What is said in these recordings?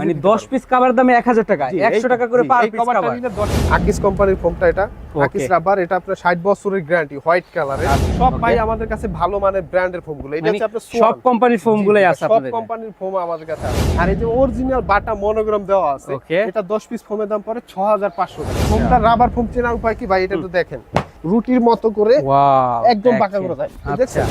মানে 10 piece cover দামে 1000 টাকা 100 টাকা করে পার পিস কাভার নিলে 10 আকিস কোম্পানির ফোমটা এটা। আকিস রাবার এটা আপনার 60 বছরের গ্যারান্টি হোয়াইট কালারের সব ভাই আমাদের কাছে ভালো মানের ব্র্যান্ডের ফোমগুলো এটা মানে হচ্ছে আপনার সব কোম্পানির ফোম গুলাই আছে সব কোম্পানির ফোম আমাদের কাছে আছে। আর এই যে অরিজিনাল বাটা মনোগ্রাম দেওয়া আছে এটা 10 পিস ফোমের দাম পড়ে 6500 টাকা। ফোমটা রাবার ফোম চেনার উপায় কি ভাই এটা তো দেখেন। রুটির মতো করে একদম পাকা করে দেয় আচ্ছা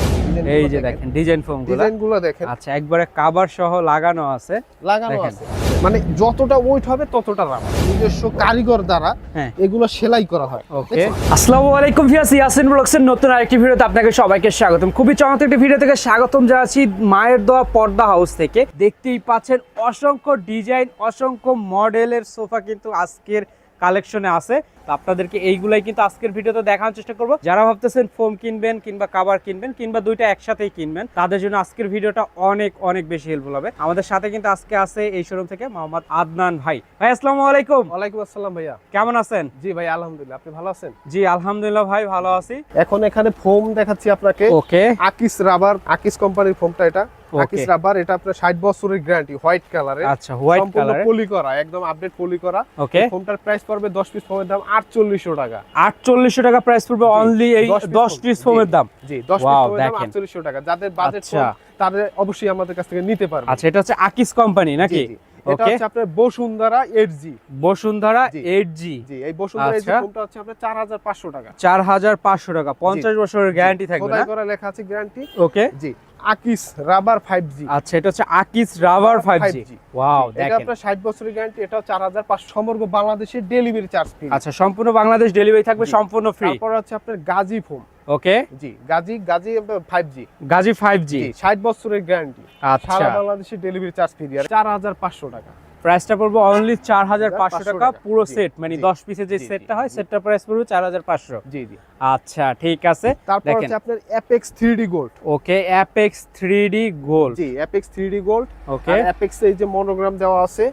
এই যে দেখেন। ডিজাইন ফোমগুলো ডিজাইনগুলো দেখেন। আচ্ছা একবারে কাভার সহ লাগানো আছে। লাগানো আছে। মানে যতটা ওয়েট হবে ততটা রাবার নিজস্ব কারিগর দ্বারা হ্যাঁ। এগুলো সেলাই করা হয়। ওকে? আসসালামু আলাইকুম ভিয়াস ইয়াসিন ব্লগসের নতুন আরেকটি ভিডিওতে আপনাকে সবাইকে স্বাগতম। খুবই চমৎকার একটি ভিডিও থেকে স্বাগতম জানাচ্ছি মায়ের দোয়া পর্দা হাউস থেকে। দেখতেই পাচ্ছেন অসংখ্য ডিজাইন অসংখ্য মডেলের সোফা কিন্তু আজকের কালেকশনে আছে। তো আপনাদেরকে এইগুলাই কিন্তু আজকের ভিডিওতে দেখানোর চেষ্টা করব। যারা ভাবতেছেন ফোম কিনবেন কিংবা কাভার কিনবেন কিংবা দুইটা একসাথেই কিনবেন তাদের জন্য আজকের ভিডিওটা অনেক অনেক বেশি হেল্পফুল হবে। আমাদের সাথে কিন্তু আজকে আছে এই শোরুম থেকে মোহাম্মদ আদনান ভাই। ভাই আসসালামু আলাইকুম। ওয়ালাইকুম আসসালাম ভাইয়া। কেমন আছেন? জি ভাই আলহামদুলিল্লাহ। আপনি ভালো আছেন? জি আলহামদুলিল্লাহ ভাই ভালো আছি। এখন এখানে ফোম দেখাচ্ছি আপনাকে। ওকে আকিস রাবার আকিস কোম্পানির ফোমটা এটা. আকিস রাবার এটা আপনার 60 বছরের গ্যারান্টি হোয়াইট কালারে আচ্ছা হোয়াইট সম্পূর্ণ পলি করা একদম আপডেট পলি করা। ওকে ফোমটার প্রাইস পড়বে 10 পিস ফোমের দাম 4800 টাকা। আটচল্লিশশো টাকা প্রাইস পড়বে অনলি এই 10 দশ পিস। ফোমের দাম। জি 10 পিস ফোমের দাম 4800 টাকা। যাদের বাজেট আচ্ছা। তাদের অবশ্যই আমাদের কাছ থেকে নিতে পারবে। আচ্ছা এটা হচ্ছে আকিস কোম্পানি নাকি। এটা হচ্ছে আপনার বসুন্ধরা 8G বসুন্ধরা জি। জি জি এই বসুন্ধরা 8G আচ্ছা। ফোমটা হচ্ছে আপনার 4500 টাকা। চার হাজার পাঁচশো টাকা পঞ্চাশ বছরের গ্যারান্টি থাকবে না? করা লেখা আছে গ্যারান্টি ওকে জি আকিস রাবার 5G আচ্ছা এটা হচ্ছে আকিস rubber five G 5G wow এটা আপনার 60 বছরের গ্যারান্টি এটা 4500 সমগ্র বাংলাদেশে ডেলিভারি চার্জ ফ্রি আচ্ছা সম্পূর্ণ বাংলাদেশ ডেলিভারি থাকবে সম্পূর্ণ ফ্রি তারপর আছে আপনার গাজী ফোম ওকে জি Gazi Gazi 5G Gazi five G জি 60 বছরের গ্যারান্টি আচ্ছা। সারা বাংলাদেশে ডেলিভারি চার্জ ফ্রি আর 4500 টাকা। প্রাইসটা পড়বে অনলি চার হাজার পাঁচশো 4,500 টাকা। পুরো সেট মানে জি, দশ পিসের যে সেটটা হয় জি। সেটটার প্রাইস পড়বে চার হাজার পাঁচশো। জি জি। আচ্ছা ঠিক আছে। তারপর। আছে আপনার Apex 3D gold okay Apex three D gold জি অ্যাপেক্স 3D গোল্ড ওকে আর অ্যাপেক্স এই যে মনোগ্রাম দেওয়া আছে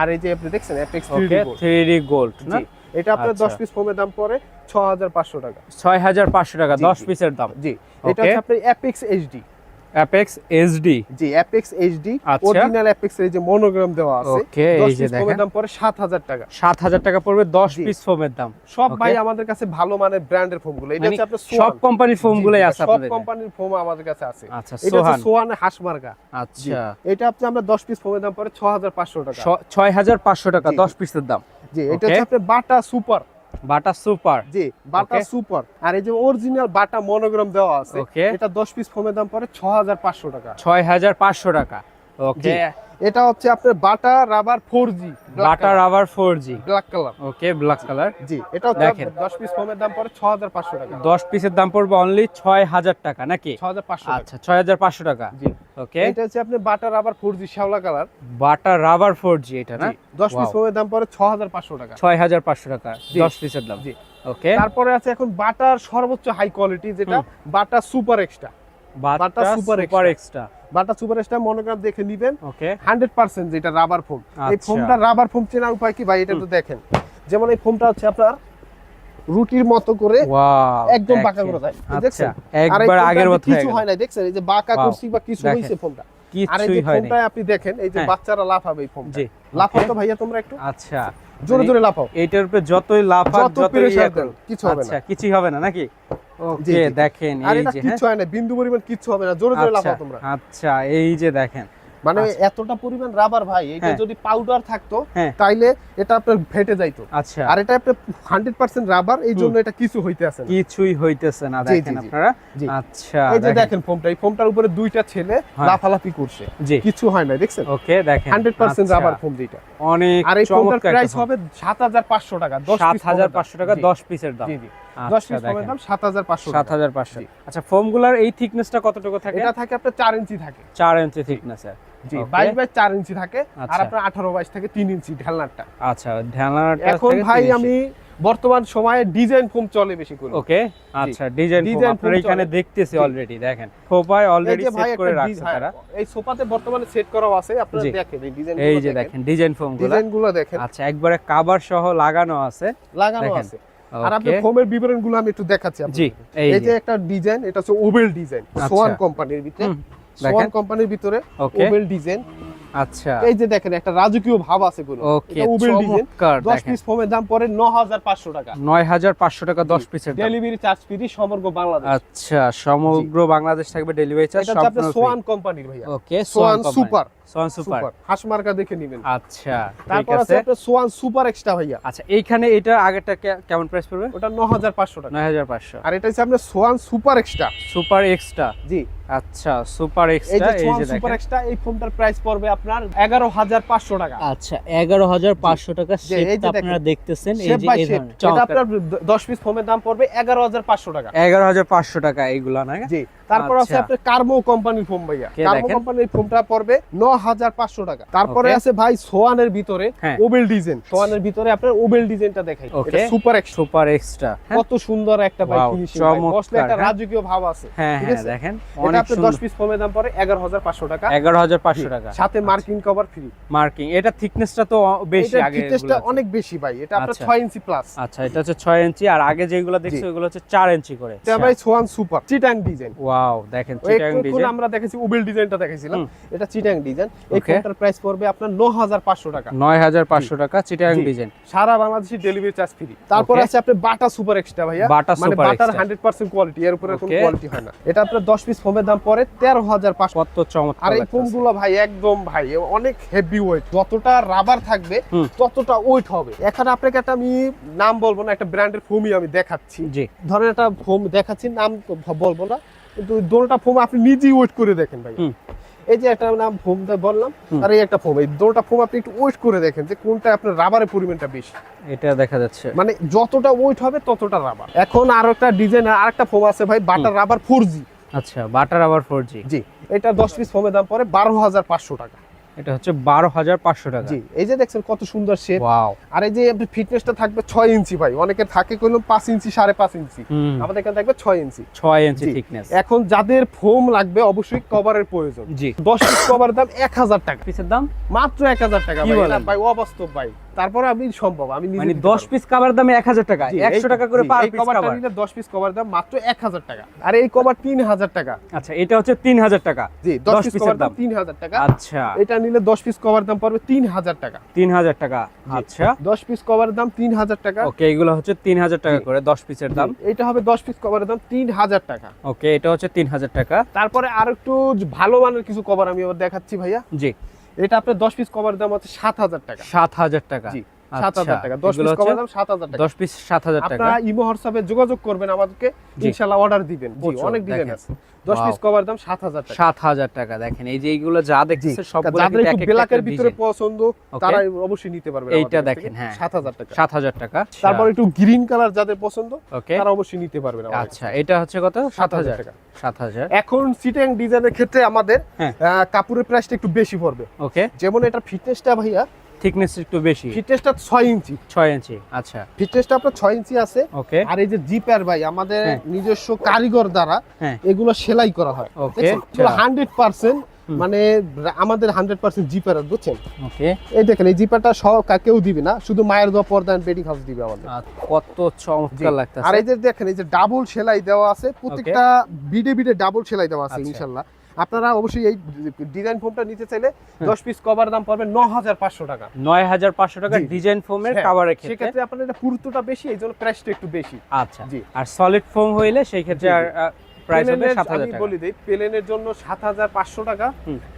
আর এই যে আপনি দেখছেন Apex 3D okay gold three D gold না? এটা আপনার আচ্ছা। 10 পিস ফোমের দাম পড়ে 6500 টাকা। ছয় হাজার পাঁচশো টাকা জি, দশ জি। পিসের দাম। জি এটা হচ্ছে আপনার অ্যাপেক্স এইচডি অ্যাপেক্স এইচডি জি অ্যাপেক্স এইচডি। অরিজিনাল অ্যাপেক্স এর যে মনোগ্রাম দেওয়া আছে ওকে 10 এই যে দেখেন। দাম পড়ে 7000 টাকা। সাত হাজার টাকা পড়বে দশ জি। পিস ফোমের দাম। সব. ভাই আমাদের কাছে ভালো মানের ব্র্যান্ডের ফোমগুলো এটা মানে হচ্ছে আপনার সব কোম্পানির ফোম গুলাই জি, আছে সব কোম্পানির ফোম আমাদের কাছে আছে। আচ্ছা এটা হচ্ছে সোয়ান হাসমার্গা। আচ্ছা। এটা আপনি আমরা 10 পিস ফোমের দাম পড়ে 6500 টাকা। ছ- ছয় হাজার পাঁচশো টাকা জি, দশ পিসের দাম। জি এটা হচ্ছে আপনার বাটা সুপার। Bata super. জি বাটা সুপার। আর এই যে অরিজিনাল বাটা মনোগ্রাম দেওয়া আছে এটা 10 পিস ফোমের দাম পড়ে 6500 টাকা। ছয় হাজার পাঁচশো টাকা। ওকে। এটা হচ্ছে আপনার Bata rubber 4G Bata rubber four G black colour okay black colour জি এটা দেখেন। 10 পিস ফোমের দাম পড়ে 6500 টাকা। দশ পিসের দাম পড়বে অনলি ছয় হাজার টাকা নাকি? 6500 টাকা। আচ্ছা হাজার পাঁচশো টাকা। জি। ওকে এটা হচ্ছে আপনি বাটা রাবার 4G শ্যাওলা colour Bata rubber four G এটা না? 10 পিস. ফোমের দাম পড়ে 6500 টাকা। ছয় হাজার পাঁচশো টাকা জি। দশ পিসের দাম। জি। ওকে তারপরে আছে এখন বাটার সর্বোচ্চ হাই কোয়ালিটি যেটা Bata super extra Bata super. Extra Bata super extra monogram দেখে নিবেন। ওকে হান্ড্রেড পার্সেন্ট যেটা রাবার ফোম এই। ফোমটা রাবার ফোম চেনার উপায় কি ভাই? এটা তো দেখেন। যেমন এই ফোমটা হচ্ছে আপনার রুটির মতো করে একদম বাঁকা করে দেয়। আচ্ছা দেখছেন? একবার আগের মতো কিছু হয় না দেখছেন? এই যে বাঁকা করছি বা কিছু। হইছে ফোমটা কিছুই যে হয়নি। আপনি দেখেন এই যে হ্যাঁ। বাচ্চারা লাফাবে এই ফোমটা লাফাও তো ভাইয়া তোমরা একটু? আচ্ছা। জোরে মানে জোরে লাফাও। এইটার উপরে যতই যত যতই ইয়ে কিছু হবে না। আচ্ছা কিছুই হবে না নাকি? ওকে দেখেন এই যে হ্যাঁ। হয় না বিন্দু পরিমাণ কিচ্ছু হবে না জোরে জোরে আচ্ছা লাফাও তোমরা। আচ্ছা এই যে দেখেন। মানে আচ্ছা। এতটা পরিমাণ রাবার ভাই এটা হ্যাঁ। যদি পাউডার থাকতো হ্যাঁ। তাইলে এটা আপনার ফেটে যাইতো। আচ্ছা। আর এটা আপনার হান্ড্রেড পার্সেন্ট রাবার এই জন্য এটা কিছু হইতে আছে না। কিছুই হইতেছে না দেখেন জি, জি। আপনারা। আচ্ছা এই যে দেখেন। দেখেন ফোমটা এই ফোমটার উপরে দুইটা ছেলে। লাফালাফি করছে। কিছু হয় না দেখছেন? ওকে দেখেন। হান্ড্রেড পার্সেন্ট আচ্ছা, রাবার ফোম যেটা অনেক আর এই ফোমটার প্রাইস হবে সাত হাজার পাঁচশো টাকা দশ সাত piece হাজার ফোমের দাম। পাঁচশো টাকা জি, দশ পিসের দাম। জি জি। দশ পিস ফোমের দাম সাত হাজার পাঁচশো সাত হাজার পাঁচশো। জি। আচ্ছা ফোম এই থিকনেসটা কতটুকু থাকে? এটা থাকে আপনার চার ইঞ্চি থাকে। চার ইঞ্চি থিকনেস জি Okay. বাইশ বাই চার ইঞ্চি থাকে আর। আপনার আঠারো বাইশ থেকে তিন ইঞ্চি ঢালনারটা। আচ্ছা ঢালানাটা এখন ভাই আমি বর্তমান সময়ে ডিজাইন ফোম চলে বেশি করে। ওকে আচ্ছা ডিজাইন আপনারা এখানে দেখতেছি অলরেডি দেখেন। অলরেডি এই যে সেট করে রাখছে তারা। এই সোফাতে বর্তমানে সেট করাও আছে। আপনারা দেখেন এই ডিজাইন এই যে দেখেন। ডিজাইন ফোমগুলা ডিজাইনগুলো দেখেন। আচ্ছা একবারে কাভার সহ লাগানো আছে। লাগানো আছে। আর আপনি ফোমের বিবরণগুলো আমি একটু দেখাচ্ছি জি এই যে। একটা ডিজাইন এটা হচ্ছে ওবেল ডিজাইন। সোয়ান কোম্পানির ভিতরে। সোয়ান কোম্পানির ভিতরে ওবেল ডিজাইন আচ্ছা। এই যে দেখেন একটা রাজকীয় ভাব আছে ওকে এটা উবেল ডিজাইন 10 পিস ফোমের দাম পড়ে 9500 টাকা। নয় হাজার পাঁচশো টাকা দশ পিসের দাম। ডেলিভারি চার্জ ফ্রি সমগ্র বাংলাদেশ। আচ্ছা সমগ্র বাংলাদেশ থাকবে ডেলিভারি চার্জ এটা হচ্ছে সোয়ান কোম্পানির ভাইয়া। Okay Swan super Swan super super হাঁস মার্কা দেখে নেবেন। আচ্ছা তারপর আছে। আপনার সোয়ান সুপার এক্সট্রা ভাইয়া। আচ্ছা এইখানে এটা আগেরটা কেমন প্রাইস পড়বে? ওটা 9500 টাকা। নয় হাজার পাঁচশো। আর এটা হচ্ছে আপনার Swan super extra super extra জি। আচ্ছা সুপার এক্সট্রা এই যে সুপার এক্সট্রা এই ফোনটার প্রাইস পড়বে আপনার 11500 টাকা। আচ্ছা এগারো হাজার পাঁচশো টাকা শেপটা আপনারা দেখতেছেন এই যে এই এটা আপনার 10 পিস ফোমের দাম পড়বে 11500 টাকা। এগারো হাজার পাঁচশো টাকা এইগুলা না? জি তারপর আছে আচ্ছা। আপনার কার্মো কোম্পানির ফোন ভাইয়া। কার্মো কোম্পানির ফোনটা পড়বে 9500 টাকা। তারপরে আছে ভাই সোয়ানের ভিতরে। ওবেল ডিজাইন সোয়ানের ভিতরে আপনার ওবেল ডিজাইনটা দেখাই. এটা সুপার এক্সট্রা সুপার এক্সট্রা কত সুন্দর একটা ভাই ফিনিশিং চমৎকার, একটা হ্যাঁ। রাজকীয় ভাব আছে। হ্যাঁ হ্যাঁ দেখেন অনেক আপনার 10 পিস ফোমের দাম পড়ে 11500 টাকা। এগারো হাজার পাঁচশো টাকা। সাথে মার্কিং কভার ফ্রি মার্কিং এটা থিকনেসটা তো বেশি আগে অনেক বেশি ভাই। এটা আপনার আচ্ছা। 6 ইঞ্চি প্লাস আচ্ছা এটা হচ্ছে ছয় ইঞ্চি আর আগে যেগুলো দেখছি। ওগুলো হচ্ছে চার ইঞ্চি করে। এটা ভাই Swan super Chittagong design wow দেখেন চিটাং ডিজাইন আমরা দেখেছি উবেল ডিজাইনটা দেখাইছিলাম। এটা চিটাং ডিজাইন এই ফোনটার প্রাইস পড়বে আপনার 9500 টাকা। নয় হাজার পাঁচশো টাকা চিটাং ডিজাইন সারা বাংলাদেশে ডেলিভারি চার্জ ফ্রি তারপর আছে আপনার বাটা সুপার এক্সট্রা ভাইয়া। বাটা মানে সুপার বাটার 100% কোয়ালিটি এর উপরে কোনো কোয়ালিটি হয় না। এটা আপনার 10 পিস ফোমের দাম পড়ে 13500 কত চমৎকার আর এই। ফোমগুলো ভাই একদম ভাই অনেক হেভি ওয়েট যতটা রাবার থাকবে ততটা ওয়েট হবে। এখানে আপনাকে একটা আমি নাম বলব না একটা ব্র্যান্ডের ফোমই আমি দেখাচ্ছি। জি। ধরেন একটা ফোম দেখাচ্ছি নাম বলব না। কিন্তু দোলটা ফোম আপনি নিজেই ওয়েট করে দেখেন ভাই। এই যে একটা নাম ফোম বললাম আর এই একটা ফোম এই দোলটা ফোম আপনি একটু ওয়েট করে দেখেন যে কোনটা আপনার রাবারের পরিমাণটা বেশি। এটা দেখা যাচ্ছে। মানে যতটা ওয়েট হবে ততটা রাবার এখন আর একটা ডিজাইন আর একটা ফোম আছে ভাই বাটার রাবার ফোর জি আচ্ছা বাটার আবার ফোর জি জি এটা দশ পিস ফোমের দাম পড়ে বারো হাজার পাঁচশো টাকা। এটা হচ্ছে বারো হাজার পাঁচশো টাকা। জি এই যে দেখছেন কত সুন্দর শেপ আর এই যে আপনার ফিটনেসটা থাকবে ছয় ইঞ্চি ভাই অনেকের থাকে কইলাম পাঁচ ইঞ্চি সাড়ে পাঁচ ইঞ্চি। আমাদের এখানে থাকবে ছয় ইঞ্চি। ছয় ইঞ্চি। থিকনেস এখন যাদের ফোম লাগবে অবশ্যই কভারের প্রয়োজন। জি। দশ পিস কভার দাম এক হাজার টাকা। পিসের দাম? মাত্র এক হাজার টাকা ভাই অবাস্তব ভাই। তারপরে আমি সম্ভব আমি মানে দিতে দশ পারব। পিস কাবার দামে এক হাজার টাকা জি, একশো এই- টাকা করে পার পিস কাবার নিলে দশ পিস কভার দাম মাত্র এক হাজার টাকা আর এই কভার তিন হাজার টাকা আচ্ছা এটা হচ্ছে তিন হাজার টাকা জি 10 পিস কভার দাম দাম। তিন হাজার টাকা আচ্ছা এটা নিলে দশ পিস কভার দাম পড়বে তিন হাজার টাকা তিন হাজার টাকা আচ্ছা দশ পিস কভার দাম তিন হাজার টাকা ওকে এগুলো হচ্ছে তিন হাজার টাকা করে দশ পিসের দাম এটা হবে দশ পিস কভারের দাম তিন হাজার টাকা ওকে এটা হচ্ছে তিন হাজার টাকা তারপরে আর একটু ভালো মানের কিছু কভার আমি আবার দেখাচ্ছি ভাইয়া জি এটা আপনার দশ পিস কভার দাম হচ্ছে সাত হাজার টাকা। সাত হাজার টাকা। জি। আচ্ছা, টাকা। দশ এগুলো পিস কভার দাম সাত হাজার টাকা। দশ পিস সাত হাজার টাকা। আপনারা ইমো হোয়াটসঅ্যাপে যোগাযোগ করবেন আমাদেরকে জি। অর্ডার দিবেন। জি অনেক ডিজাইন আছে দশ Wow. পিস কভার দাম সাত হাজার টাকা। সাত হাজার টাকা দেখেন এই যে এইগুলো যা জি সবগুলো যাদের একটু ব্ল্যাকের ভিতরে পছন্দ তারা অবশ্যই নিতে পারবে এইটা দেখেন, হ্যাঁ। টাকা। টাকা তারপর একটু গ্রিন কালার যাদের পছন্দ তারা অবশ্যই নিতে পারবেন আচ্ছা এটা হচ্ছে কত? টাকা। সাত হাজার। এখন সিটিং ডিজাইনের ক্ষেত্রে আমাদের হ্যাঁ। কাপড়ের প্রাইসটা একটু বেশি পড়বে। ওকে যেমন এটা ফিটনেসটা ভাইয়া থিকনেস একটু বেশি। ফিটনেসটা ইঞ্চি। ইঞ্চি আচ্ছা। ফিটনেসটা আপনার ইঞ্চি আছে। ওকে। আর এই যে জিপার ভাই আমাদের হ্যাঁ। নিজস্ব কারিগর দ্বারা হ্যাঁ। এগুলো সেলাই করা হয়। ওকে। হান্ড্রেড পার্সেন্ট হুম। মানে আমাদের হান্ড্রেড পার্সেন্ট জিপার বুঝছেন? এই দেখেন এই জিপারটা সব কেউ দিবে না শুধু মায়ের দোয়া পর্দা বেডিং হাউস দিবে আমাদের। কত চমৎকার জি। লাগতেছে। আর এই যে দেখেন এই যে ডাবল সেলাই দেওয়া আছে প্রত্যেকটা বিডে বিডে ডাবল সেলাই দেওয়া আছে আচ্ছা। ইনশাল্লাহ। আপনারা অবশ্যই এই ডিজাইন ফোমটা নিতে চাইলে হ্যাঁ। দশ পিস কভার দাম পড়বে ন হাজার পাঁচশো টাকা। নয় হাজার পাঁচশো টাকা ডিজাইন ফোমের কাভারের ক্ষেত্রে? সেক্ষেত্রে আপনার এটা পুরুত্বটা বেশি এই জন্য প্রাইসটা একটু বেশি। আচ্ছা। জি। আর সলিড ফোম হইলে সেই ক্ষেত্রে। আর প্রাইস হবে টাকা। বলি দিই প্লেনের জন্য সাত হাজার পাঁচশো টাকা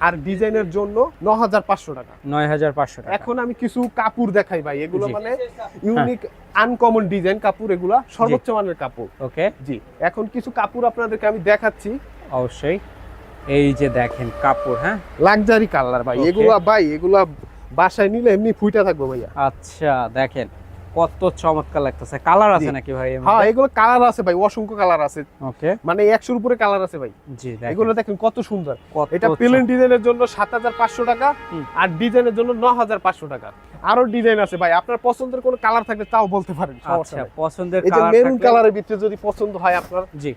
আর ডিজাইনের জন্য ন হাজার পাঁচশো টাকা। নয় হাজার পাঁচশো টাকা। এখন আমি কিছু কাপড় দেখাই ভাই এগুলো মানে ইউনিক আনকমন ডিজাইন কাপড় এগুলা সর্বোচ্চ মানের কাপড়। ওকে জি। এখন কিছু কাপড় আপনাদেরকে আমি দেখাচ্ছি। অবশ্যই। এই যে দেখেন কাপড় হ্যাঁ? লাক্সারি কালার ভাই এগুলা ভাই এগুলা বাসায় নিলে এমনি ফুইটা থাকব ভাইয়া। আচ্ছা দেখেন কত চমৎকার লাগতেছে। কালার আছে নাকি ভাই হ্যাঁ এগুলো কালার আছে ভাই অসংখ্য কালার আছে। ওকে মানে একশোর উপরে কালার আছে ভাই। জি এগুলো দেখেন কত সুন্দর। এটা প্লেন ডিজাইনের জন্য সাত হাজার পাঁচশো টাকা হুম। আর ডিজাইনের জন্য ন হাজার পাঁচশো টাকা। আরও ডিজাইন আছে ভাই আপনার পছন্দের কোন কালার থাকলে তাও বলতে পারেন আচ্ছা। পছন্দের এই যে কালার মেরুন কালারের ভিতরে যদি পছন্দ হয় আপনার জি।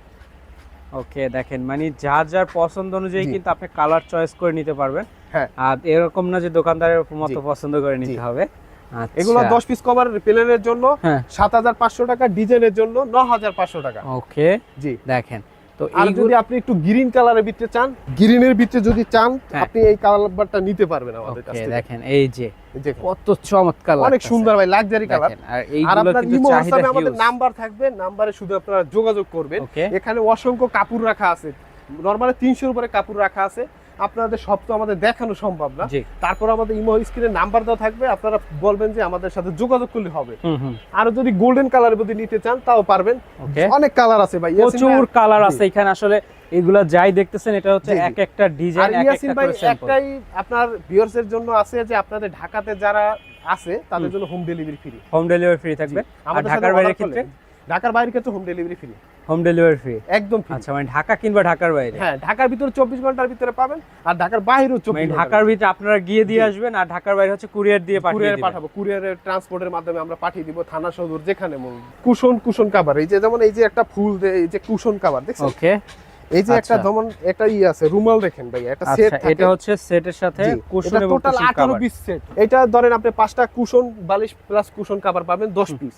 ওকে দেখেন মানে যার যার পছন্দ অনুযায়ী কিন্তু আপনি কালার চয়েস করে নিতে পারবেন। হ্যাঁ। আর এরকম না যে দোকানদারের মতো পছন্দ করে নিতে হবে। আচ্ছা। এগুলো দশ পিস কভার প্লেনের জন্য হ্যাঁ। সাত হাজার পাঁচশো টাকা ডিজাইনের জন্য ন হাজার পাঁচশো টাকা। ওকে। জি। দেখেন তো এই যদি আপনি একটু গ্রিন কালারের ভিতরে চান গ্রিনের ভিতরে যদি চান হ্যাঁ। আপনি এই কালারটা নিতে পারবেন আমাদের কাছ থেকে। দেখেন এই যে কত চমৎকার অনেক সুন্দর ভাই লাক্সারি কালার আর আর এইগুলো কিন্তু চাহিদা আমাদের নাম্বার থাকবে নাম্বারে শুধু আপনারা যোগাযোগ করবেন। এখানে অসংখ্য কাপড় রাখা আছে। নরমালি তিনশোর উপরে কাপড় রাখা আছে। আপনাদের সব তো আমাদের দেখানো সম্ভব না। তারপর আমাদের ইমো স্ক্রিনে নাম্বার দেওয়া থাকবে আপনারা বলবেন যে আমাদের সাথে যোগাযোগ করলে হবে। আর যদি গোল্ডেন কালারের মধ্যে নিতে চান তাও পারবেন। অনেক কালার আছে ভাই প্রচুর কালার আছে এখানে আসলে এগুলা যাই দেখতেছেন এটা হচ্ছে। এক একটা ডিজাইন এক একটা ভাই একটাই আপনার ভিউয়ার্স এর জন্য আছে যে আপনাদের ঢাকাতে যারা আছে তাদের জন্য home delivery free home delivery free থাকবে। আর ঢাকার বাইরের ক্ষেত্রে? ঢাকার বাইরের ক্ষেত্রে home delivery free home delivery free একদম ফ্রি আচ্ছা মানে ঢাকা কিংবা ঢাকার বাইরে? হ্যাঁ ঢাকার ভিতরে চব্বিশ ঘণ্টার ভিতরে পাবেন আর ঢাকার বাইরেও মানে চব্বিশ ঢাকার ভিতরে। আপনারা গিয়ে দিয়ে আসবেন আর ঢাকার বাইরে হচ্ছে কুরিয়ার দিয়ে দিবেন। পাঠাবো কুরিয়ারের ট্রান্সপোর্টের মাধ্যমে আমরা পাঠিয়ে দিব থানা সদর যেখানে মন। কুশন কুশন কাভার এই যে যেমন এই যে একটা ফুল এই যে কুশন কাভার দেখছেন? ওকে এই যে একটা আচ্ছা। যেমন একটা ই আছে রুমাল দেখেন ভাই একটা সেট আচ্ছা এটা হচ্ছে সেটের সাথে কুশন এবং টোটাল 18 পিস সেট এটা ধরেন আপনি পাঁচটা কুশন বালিশ প্লাস কুশন কভার পাবেন 10 পিস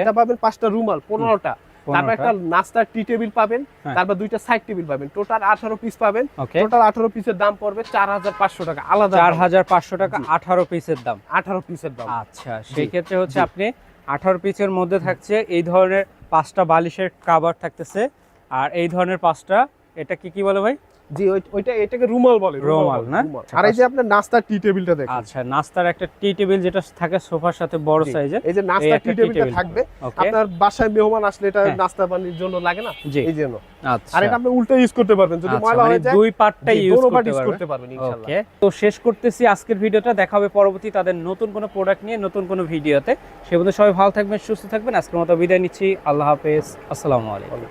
এটা পাবেন পাঁচটা রুমাল 15টা তারপর একটা নাস্তার টি টেবিল পাবেন হ্যাঁ। তারপর দুইটা সাইড টেবিল পাবেন। টোটাল 18 পিস পাবেন। টোটাল 18 পিসের দাম পড়বে 4500 টাকা আলাদা চার হাজার পাঁচশো টাকা আঠারো পিসের দাম। 18 পিসের দাম। আচ্ছা সেই ক্ষেত্রে হচ্ছে আপনি আঠারো পিসের মধ্যে থাকছে এই ধরনের পাঁচটা বালিশের কাবার থাকতেছে। আর এই ধরনের পাঁচটা এটা কি কি বলে ভাই? জি ওইটা এটাকে রুমাল বলে রুমাল, না? আর এই যে আপনার নাস্তার টি টেবিলটা দেখেন। আচ্ছা নাস্তার একটা টি টেবিল যেটা থাকে সোফার সাথে বড় এই যে নাস্তার টি টেবিলটা থাকবে। আপনার বাসায় মেহমান আসলে এটা হ্যাঁ। নাস্তা পানির জন্য লাগে না? এই জন্য। আচ্ছা। আর এটা আপনি উল্টো ইউজ করতে পারবেন। যদি আচ্ছা, ময়লা মানে হয়ে যায় দুই ইউজ করতে পারবেন। ইনশাআল্লাহ তো শেষ করতেছি আজকের ভিডিওটা। দেখা হবে পরবর্তী তাদের নতুন কোনো প্রোডাক্ট নিয়ে নতুন কোনো ভিডিওতে। সে পর্যন্ত সবাই ভালো থাকবেন সুস্থ থাকবেন। আজকের মতো বিদায় নিচ্ছি। আল্লাহ হাফেজ। আসসালামু আলাইকুম।